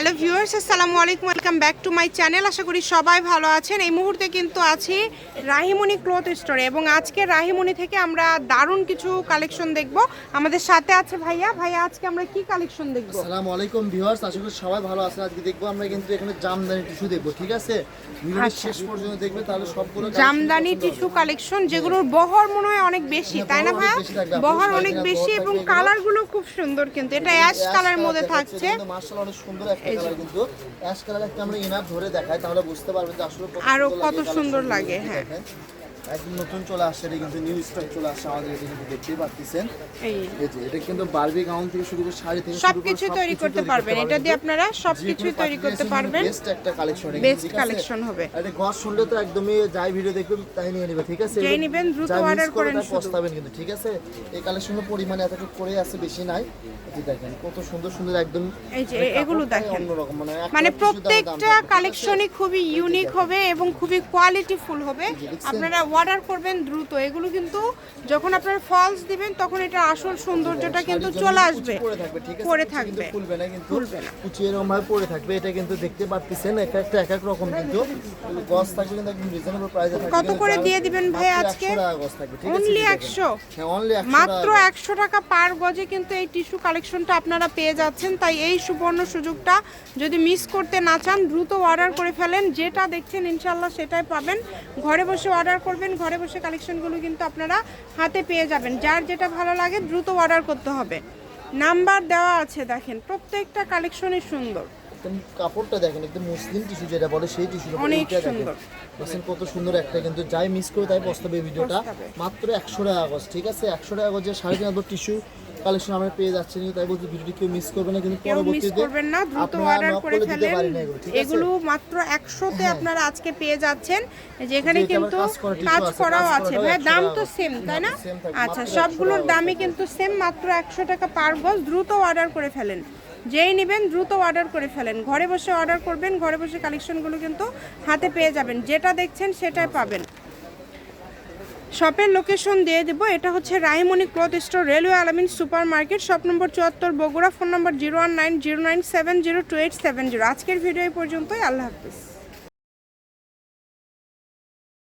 Hello viewers আসসালামু আলাইকুম welcome back to my channel. আশা করি সবাই ভালো আছেন। এই মুহূর্তে কিন্তু আছি রাহিমণি ক্লথ স্টোরে এবং আজকে রাহিমণি থেকে আমরা দারুণ কিছু কালেকশন দেখব। আমাদের সাথে আছে ভাইয়া। ভাইয়া আজকে আমরা কি কালেকশন দেখব? আসসালামু আলাইকুম ভিউয়ার্স আশা করি সবাই ভালো আছেন। আজকে দেখব আমরা কিন্তু এখানে জামদানি টিস্যু দেখব ঠিক আছে? আচ্ছা। শেষ পর্যন্ত দেখবে তাহলে সবগুলো জামদানি টিস্যু কালেকশন যেগুলোর বহর মনে হয় অনেক বেশি হ্যাঁ, তাই না ভাইয়া। বহর অনেক বেশি এবং কালারগুলো খুব সুন্দর কিন্তু। এটা অ্যাশ কালারের মধ্যে থাকছে। মার্শাল অনেক সুন্দর কালার কিন্তু অ্যাশ কালার একটা আমরা ইনার ধরে দেখাই তাহলে বুঝতে পারবেন যে আসলে আরও কত সুন্দর লাগে, হ্যাঁ। একদম নতুন চলে আসছে এটা কিন্তু নিউ স্টক চলে আসছে আমাদের এটা কিন্তু দেখতেই পাচ্ছেন এই যে। এটা কিন্তু বারবি গাউন থেকে শুরু করে শাড়ি থেকে তৈরি করতে পারবেন। এটা দিয়ে আপনারা তৈরি করতে পারবেন। বেস্ট একটা কালেকশন বেস্ট কালেকশন হবে। আরে গস শুনলে তো একদমই যাই ভিডিও দেখবেন তাই নিয়ে নেবে ঠিক আছে? যেই নিবেন দ্রুত করে করেন পস্তাবেন কিন্তু ঠিক আছে? এই কালেকশনের পরিমাণে এতটুকু করে আছে বেশি নাই। এই দেখেন কত সুন্দর সুন্দর একদম এই যে এগুলো দেখেন। অন্যরকম মানে মানে প্রত্যেকটা? কালেকশনই খুবই ইউনিক হবে এবং খুবই কোয়ালিটিফুল হবে। আপনারা অর্ডার করবেন দ্রুত এগুলো কিন্তু যখন আপনারা ফলস দিবেন তখন এটা আসল সৌন্দর্যটা কিন্তু চলে আসবে পরে থাকবে খুলবে না কিন্তু খুলবে না। কুচি এরকম ভাবে পরে থাকবে এটা কিন্তু দেখতে পাচ্ছেন এক একটা এক এক রকম কিন্তু গস থাকবে কিন্তু একদম রিজনেবল প্রাইসে থাকবে কত করে দিয়ে দিবেন ভাই আজকে? 100 দেখেন। 100? হ্যাঁ অনলি 100 মাত্র টাকা গজ। একশো টাকা পার গজে কিন্তু এই টিস্যু কালেকশনটা আপনারা পেয়ে যাচ্ছেন তাই এই সুবর্ণ সুযোগটা যদি মিস করতে না চান দ্রুত অর্ডার করে ফেলেন যেটা দেখছেন ইনশাল্লাহ সেটাই পাবেন ঘরে বসে অর্ডার করবেন ঘরে বসে কালেকশনগুলো কিন্তু আপনারা হাতে পেয়ে যাবেন। যার যেটা ভালো লাগে দ্রুত অর্ডার করতে হবে। নাম্বার দেওয়া আছে, দেখেন, প্রত্যেকটা কালেকশনই সুন্দর। একদম কাপড়টা দেখেন একদম মুসলিম টিস্যু যেটা বলে সেই টিস্যু। দেখেন। কত সুন্দর একটা কিন্তু যাই মিস করে তাই পস্তাবে এই ভিডিওটা। মাত্র একশো টাকা গজ ঠিক আছে? একশো টাকা গজের সাড়ে তিন হাজার টিস্যু কালেকশন আমরা পেয়ে যাচ্ছি তাই বলছি ভিডিওটি কেউ মিস করবে না কিন্তু পরবর্তীতে করবেন না দ্রুত অর্ডার করে ফেলেন। এগুলো, মাত্র একশোতে আপনারা আজকে পেয়ে যাচ্ছেন। যেখানে কিন্তু কাজ করাও আছে। ভাই দাম তো সেম তাই না? আচ্ছা সবগুলোর দামই কিন্তু সেম মাত্র একশো টাকা পার গজ দ্রুত অর্ডার করে ফেলেন। যেই নেবেন দ্রুত অর্ডার করে ফেলেন। ঘরে বসে অর্ডার করবেন, ঘরে বসে কালেকশনগুলো কিন্তু হাতে পেয়ে যাবেন। যেটা দেখছেন সেটাই পাবেন। শপের লোকেশন দিয়ে দেবো। এটা হচ্ছে Rahimani cloth store, railway Alamin super market shop number চুয়াত্তর Bogura, phone number zero one nine zero nine seven zero two eight seven zero. আজকের ভিডিও এই পর্যন্তই। আল্লাহ হাফিজ।